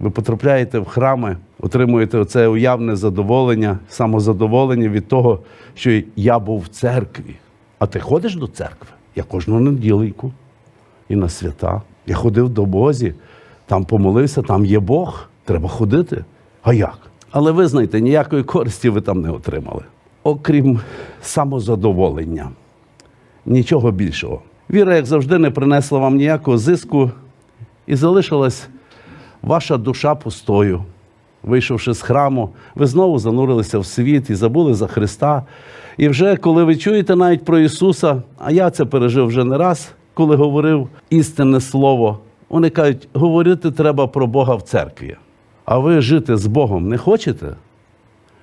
Ви потрапляєте в храми, отримуєте оце уявне задоволення, самозадоволення від того, що я був в церкві. А ти ходиш до церкви? Я кожну неділеньку і на свята. Я ходив до Бозі, там помолився, там є Бог, треба ходити. А як? Але ви знаєте, ніякої користі ви там не отримали. Окрім самозадоволення. Нічого більшого. Віра, як завжди, не принесла вам ніякого зиску і залишилась ваша душа пустою. Вийшовши з храму, ви знову занурилися в світ і забули за Христа. І вже коли ви чуєте навіть про Ісуса, а я це пережив вже не раз, коли говорив істинне слово, вони кажуть, говорити треба про Бога в церкві. А ви жити з Богом не хочете?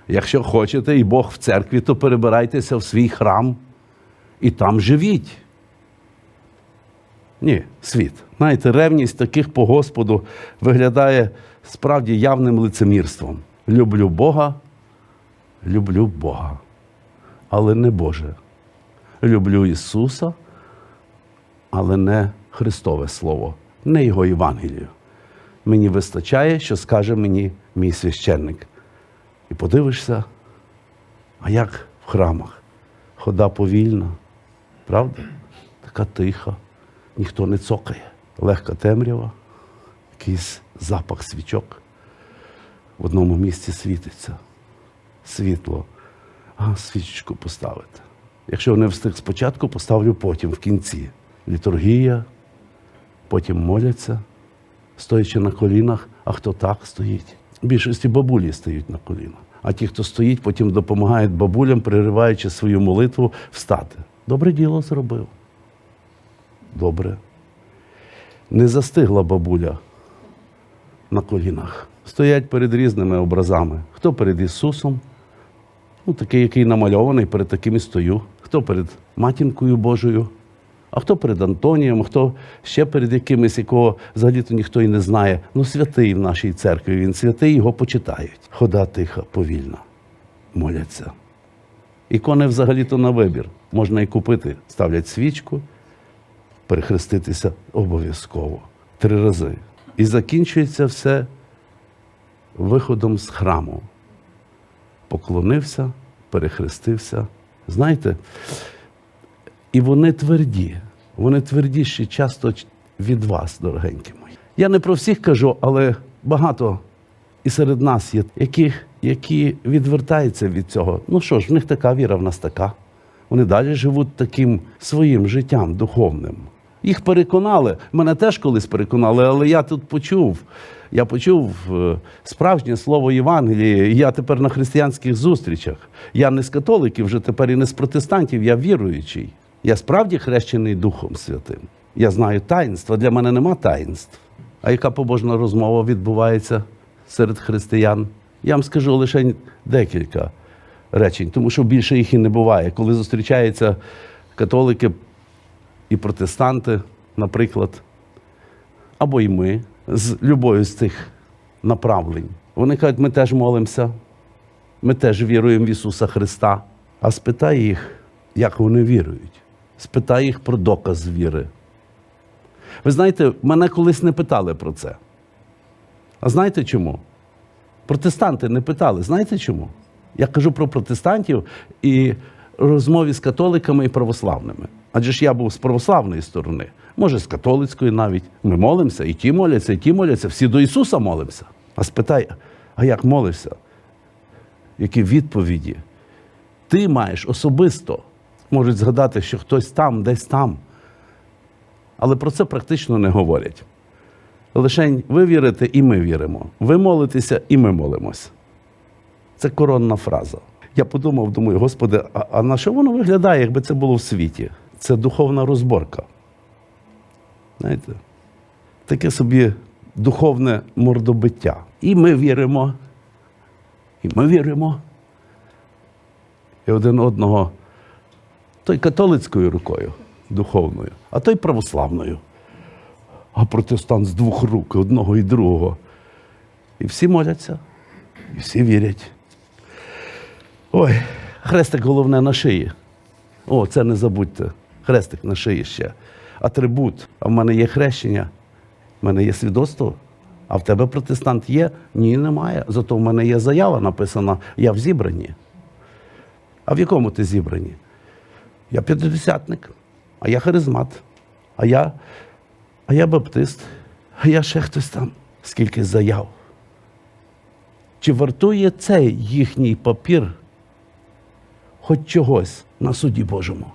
Якщо хочете, і Бог в церкві, то перебирайтеся в свій храм і там живіть. Ні, світ. Знаєте, ревність таких по Господу виглядає справді явним лицемірством. Люблю Бога, люблю Бога, але не Боже. Люблю Ісуса, але не Христове Слово, не Його Євангелію. Мені вистачає, що скаже мені мій священник. І подивишся, а як в храмах? Хода повільна, правда? Така тиха, ніхто не цокає, легка темрява, якийсь запах свічок. В одному місці світиться світло, а свічечку поставити. Якщо не встиг спочатку, поставлю потім в кінці. Літургія, потім моляться, стоячи на колінах, а хто так стоїть. В більшості бабулі стоять на колінах. А ті, хто стоїть, потім допомагають бабулям, пририваючи свою молитву, встати. Добре діло зробив. Добре. Не застигла бабуля на колінах. Стоять перед різними образами. Хто перед Ісусом, ну, такий, який намальований, перед таким і стою. Хто перед матінкою Божою, а хто перед Антонієм, хто ще перед якимось, якого взагалі-то ніхто і не знає. Ну, святий в нашій церкві, він святий, його почитають. Хода тиха, повільна, моляться. Ікони взагалі-то на вибір. Можна і купити, ставлять свічку, перехреститися обов'язково три рази. І закінчується все виходом з храму. Поклонився, перехрестився. Знаєте, і вони тверді. Вони твердіші часто від вас, дорогенькі мої. Я не про всіх кажу, але багато і серед нас є, які, які відвертаються від цього. Ну що ж, в них така віра, в нас така. Вони далі живуть таким своїм життям духовним. Їх переконали. Мене теж колись переконали, але я тут почув. Я почув е, справжнє слово Євангелії. Я тепер на християнських зустрічах. Я не з католиків, вже тепер і не з протестантів, я віруючий. Я справді хрещений Духом Святим. Я знаю таїнства. Для мене нема таїнств. А яка побожна розмова відбувається серед християн? Я вам скажу лише декілька речень, тому що більше їх і не буває. Коли зустрічаються католики і протестанти, наприклад, або й ми з любою з цих направлень. Вони кажуть, ми теж молимося, ми теж віруємо в Ісуса Христа. А спитай їх, як вони вірують. Спитай їх про доказ віри. Ви знаєте, мене колись не питали про це. А знаєте чому? Протестанти не питали. Знаєте чому? Я кажу про протестантів і розмові з католиками і православними. Адже ж я був з православної сторони, може, з католицької навіть. Ми молимося, і ті моляться, і ті моляться, всі до Ісуса молимося. А спитай, а як молишся? Які відповіді? Ти маєш особисто. Можуть згадати, що хтось там, десь там. Але про це практично не говорять. Лишень ви вірите, і ми віримо. Ви молитеся, і ми молимось. Це коронна фраза. Я подумав, думаю, Господи, а, а на що воно виглядає, якби це було в світі? Це духовна розборка. Знаєте? Таке собі духовне мордобиття. І ми віримо. І ми віримо. І один одного той католицькою рукою духовною, а той православною. А протестант з двох рук, одного і другого. І всі моляться, і всі вірять. Ой, хрестик головне на шиї. О, це не забудьте. Хрестик на шиї ще. Атрибут. А в мене є хрещення, в мене є свідоцтво А в тебе протестант є? Ні, немає. Зато в мене є заява написана, я в зібранні. А в якому ти зібранні? Я п'ятидесятник, а я харизмат, а я, а я баптист, а я ще хтось там. Скільки заяв. Чи вартує цей їхній папір хоч чогось на суді Божому?